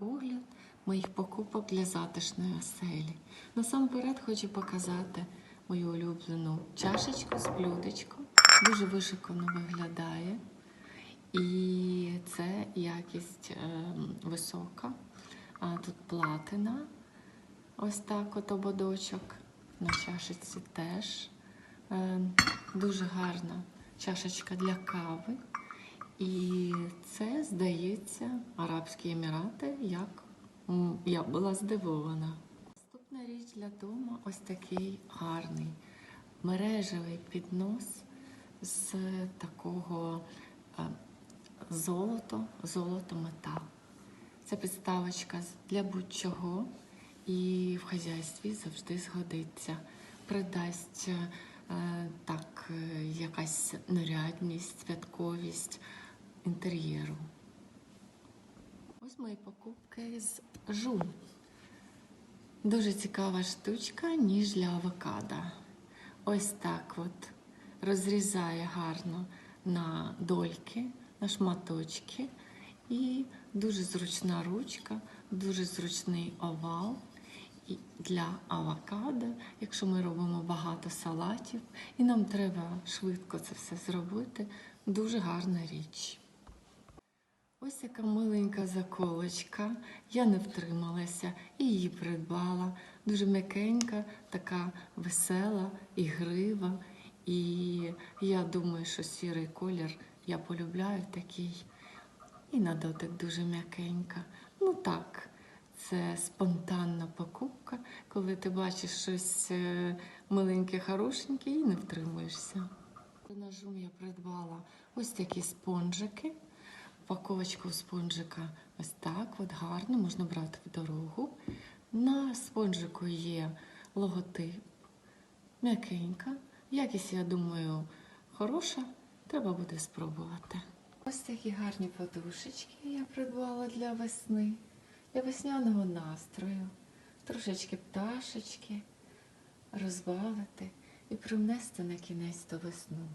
огляд моїх покупок для затишної оселі. Насамперед хочу показати мою улюблену чашечку з блюдечком. Дуже вишикано виглядає. І це якість ем, висока. А тут платина. Ось так от ободочок. На чашечці теж. Ем, дуже гарна чашечка для кави. І це, здається, Арабські Емірати, як я була здивована. Наступна річ для дому ось такий гарний мережевий піднос з такого е, золото, золото метал. Це підставочка для будь-чого і в хазяйстві завжди згодиться. Придасть е, так е, якась нарядність, святковість інтер'єру. Ось мої покупки з жум. Дуже цікава штучка, ніж для авокадо. Ось так от розрізає гарно на дольки, на шматочки. І дуже зручна ручка, дуже зручний овал для авокадо, якщо ми робимо багато салатів, і нам треба швидко це все зробити. Дуже гарна річ. Ось яка миленька заколочка. Я не втрималася і її придбала. Дуже м'якенька, така весела, ігрива. І я думаю, що сірий колір я полюбляю такий. І на дотик дуже м'якенька. Ну так, це спонтанна покупка, коли ти бачиш щось е, миленьке, хорошеньке і не втримуєшся. На жум я придбала ось такі спонжики. Упаковочку спонжика ось так, от гарно, можна брати в дорогу. На спонжику є логотип, м'якенька. Якість, я думаю, хороша. Треба буде спробувати. Ось такі гарні подушечки я придбала для весни, для весняного настрою. Трошечки пташечки розбавити і привнести на кінець до весну.